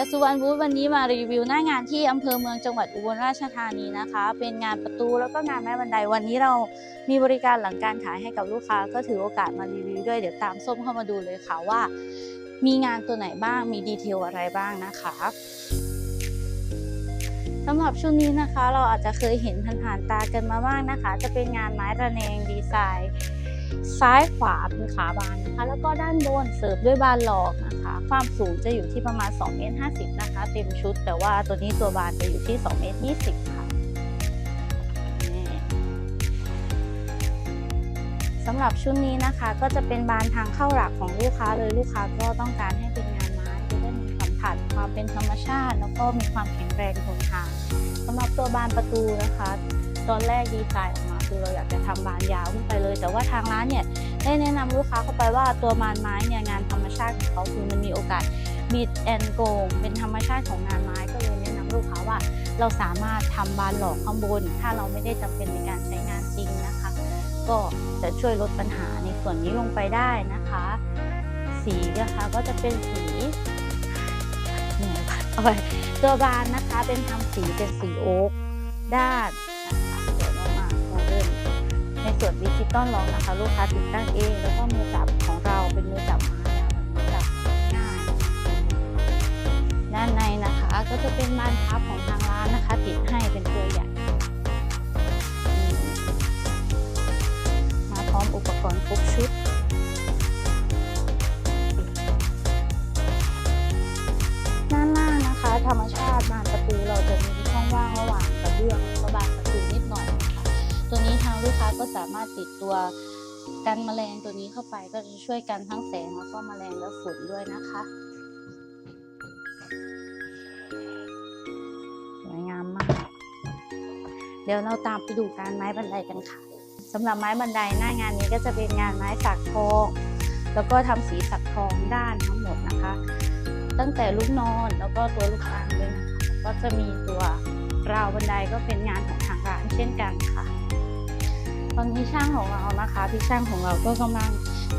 ชัชวันวูดวันนี้มารีวิวหน้างานที่อำเภอเมืองจังหวัดอุบลราชธานีนะคะ เป็นงานประตูแล้วก็งานไม้บันไดวันนี้เรามีบริการหลังการขายให้กับลูกค้า ก็ถือโอกาสมารีวิวด้วยเดี๋ยวตามส้มเข้ามาดูเลยค่ะว่า มีงานตัวไหนบ้างมีดีเทลอะไรบ้างนะคะสำหรับชุดนี้นะคะ เราอาจจะเคยเห็นผ่านๆตากันมาบ้างนะคะ จะเป็นงานไม้ระแนงดีไซน์ ซ้ายขวาเป็นขาบานนะคะ แล้วก็ด้านบนเสิร์ฟด้วยบานหลอกนะคะ ความสูงจะอยู่ที่ประมาณ2เมตร50นะคะ เต็มชุด แต่ว่าตัวนี้ตัวบานจะอยู่ที่2เมตร20ค่ะสำหรับชุดนี้นะคะก็จะเป็นบานทางเข้าหลักของลูกค้าเลยลูกค้าก็ต้องการให้เป็นงานไม้จะได้มีสัมผัสความเป็นธรรมชาติ แล้วก็มีความแข็งแรงทนทานสำหรับตัวบานประตูนะคะ ตอนแรกดีไซน์ออกมา คือเราอยากจะทำบานยาวขึ้นไปเลย แต่ว่าทางร้านเนี่ยได้แนะนำลูกค้าเข้าไปว่าตัวบานไม้เนี่ยงานธรรมชาติของเขาคือมันมีโอกาสบิดแอนโกงเป็นธรรมชาติของงานไม้ก็เลยแนะนำลูกค้าว่า เราสามารถทำบานหลอกข้างบน ถ้าเราไม่ได้จำเป็นในการใช้งานจริงนะคะ ก็จะช่วยลดปัญหาในส่วนนี้ลงไปได้นะคะ สีนะคะก็จะเป็นสีเหนื่อยเอาไปตัวบานนะคะเป็นทำสีเป็นสีโอ๊กด้าน ในส่วนดิจิตอลล็อกนะคะลูกค้าติดตั้งเอง แล้วก็มือจับของเราเป็นมือจับไม้นะคะมือจับง่ายด้านในนะคะก็จะเป็นบานพับของทางร้านนะคะ ติดให้เป็นตัว สามารถติดตัวกันแมลงตัวนี้เข้าไปก็จะช่วยกันทั้งแสงแล้วก็แมลงและฝุ่นด้วยนะคะสวยงามมาก เดี๋ยวเราตามไปดูการไม้บันไดกันค่ะสำหรับไม้บันไดหน้างานนี้ก็จะเป็นงานไม้สักทองแล้วก็ทำสีสักทองด้านทั้งหมดนะคะ ตั้งแต่ลูกนอนแล้วก็ตัวลูกค้างด้วยนะคะก็จะมีตัวราวบันไดก็เป็นงานของทางร้านเช่นกันค่ะ ตอนนี้ช่างของเรานะคะพี่ช่างของเราก็กำลัง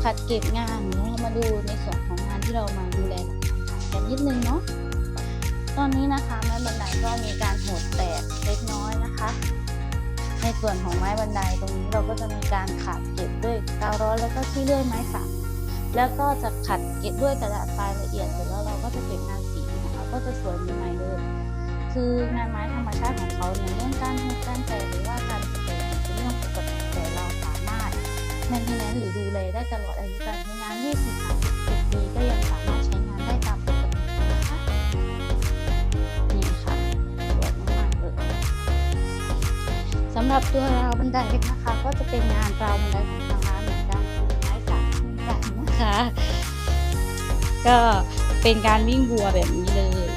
ขัดเก็บงานเดี๋ยวเรามาดูในส่วนของงานที่เรามาดูแลกันนิดนึงเนาะตอนนี้นะคะไม้บันไดก็มีการหดแตกเล็กน้อยนะคะ ในส่วนของไม้บันไดตรงนี้เราก็จะมีการขัดเก็บด้วยกาวร้อนแล้วก็ที่เลื่อยไม้สักแล้วก็จะขัดเก็บด้วยกระดาษทรายละเอียดเสร็จแล้วเราก็จะเก็บงานสีนะคะก็จะสวยใหม่เลยคืองานไม้ธรรมชาติของเขาเนี่ยเรื่องการหดการแตกหรือว่าการ แมนเทนแนนหรือดูแลได้ตลอดอายุการใช้งาน 20 30 ปีก็ยังสามารถใช้งานได้ตามปกตินะคะนี่ค่ะสวยมากๆเลยสำหรับตัวราวบันไดนะคะก็จะเป็นงานราวบันไดของทางร้านเหมือนกันเป็นไม้สักเหมือนกันนะคะ ก็เป็นการวิ่งบัวแบบนี้เลย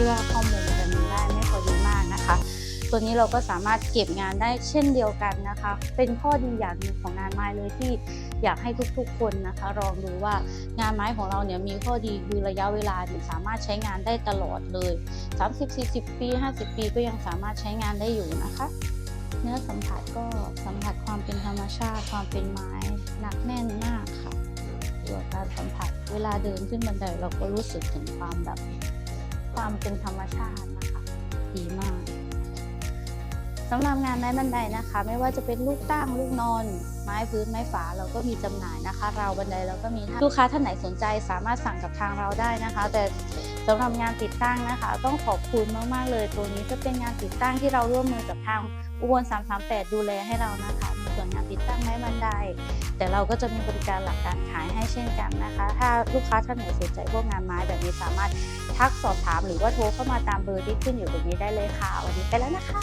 ที่ว่าข้อมูลกันได้ไม่พอดีมากนะคะ ตัวนี้เราก็สามารถเก็บงานได้เช่นเดียวกันนะคะ เป็นข้อดีอย่างหนึ่งของงานไม้เลยที่อยากให้ทุกๆ คนนะคะลองดูว่างานไม้ของเราเนี่ยมีข้อดีคือระยะเวลาเนี่ยสามารถใช้งานได้ตลอดเลย 30-40 ปี 50 ปีก็ยังสามารถใช้งานได้อยู่นะคะ เนื้อสัมผัสก็สัมผัสความเป็นธรรมชาติ ความเป็นไม้หนักแน่นมากค่ะตัวการสัมผัสเวลาเดินขึ้นบันไดเราก็รู้สึกถึงความแบบ ความเป็นธรรมชาตินะคะดีมากสำหรับงานไม้บันไดนะคะ ไม่ว่าจะเป็นลูกตั้งลูกนอน ไม้พื้นไม้ฝาเราก็มีจำหน่ายนะคะ เราบันไดเราก็มีลูกค้าท่านไหนสนใจสามารถสั่งกับทางเราได้นะคะ แต่สำหรับงานติดตั้งนะคะ ต้องขอบคุณมากๆเลย ตัวนี้จะเป็นงานติดตั้งที่เราร่วมมือกับทางอุบล338 ดูแลให้เรานะคะ ส่วนงานติดตั้งไม้บันได แต่เราก็จะมีบริการหลักการขายให้เช่นกันนะคะ ถ้าลูกค้าท่านไหนสนใจพวกงานไม้แบบนี้สามารถทักสอบถามหรือว่าโทรเข้ามาตามเบอร์ที่ขึ้นอยู่ตรงนี้ได้เลยค่ะ วันนี้ไปแล้วนะคะ